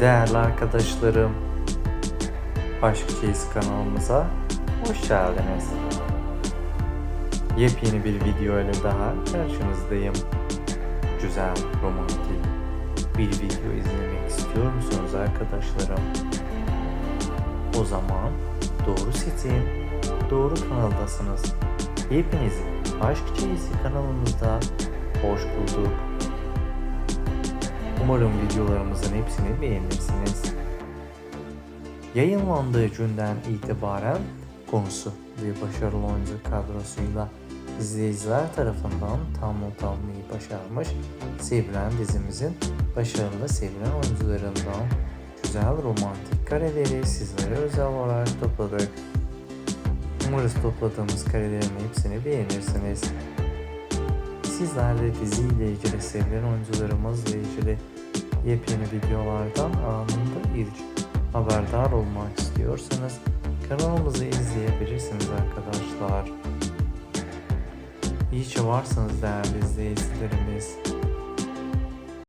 Değerli arkadaşlarım, Aşk Çeyiz kanalımıza hoş geldiniz. Yepyeni bir video ile daha karşınızdayım. Güzel, romantik bir video izlemek istiyor musunuz arkadaşlarım? O zaman doğru seçin, doğru kanaldasınız. Hepinizi Aşk Çeyizi kanalımızda hoş bulduk. Umarım videolarımızın hepsini beğenirsiniz. Yayınlandığı günden itibaren konusu ve başarılı oyuncu kadrosuyla izleyiciler tarafından tam not başarmış sevilen dizimizin başarılı sevilen oyuncularından güzel romantik kareleri sizlere özel olarak topladık. Umarız topladığımız karelerin hepsini beğenirsiniz. Sizler de diziyle ilgili sevilen oyuncularımızla ilgili yepyeni videolardan anında ilk haberdar olmak istiyorsanız kanalımızı izleyebilirsiniz arkadaşlar. İyi ki varsınız değerli izleyicilerimiz.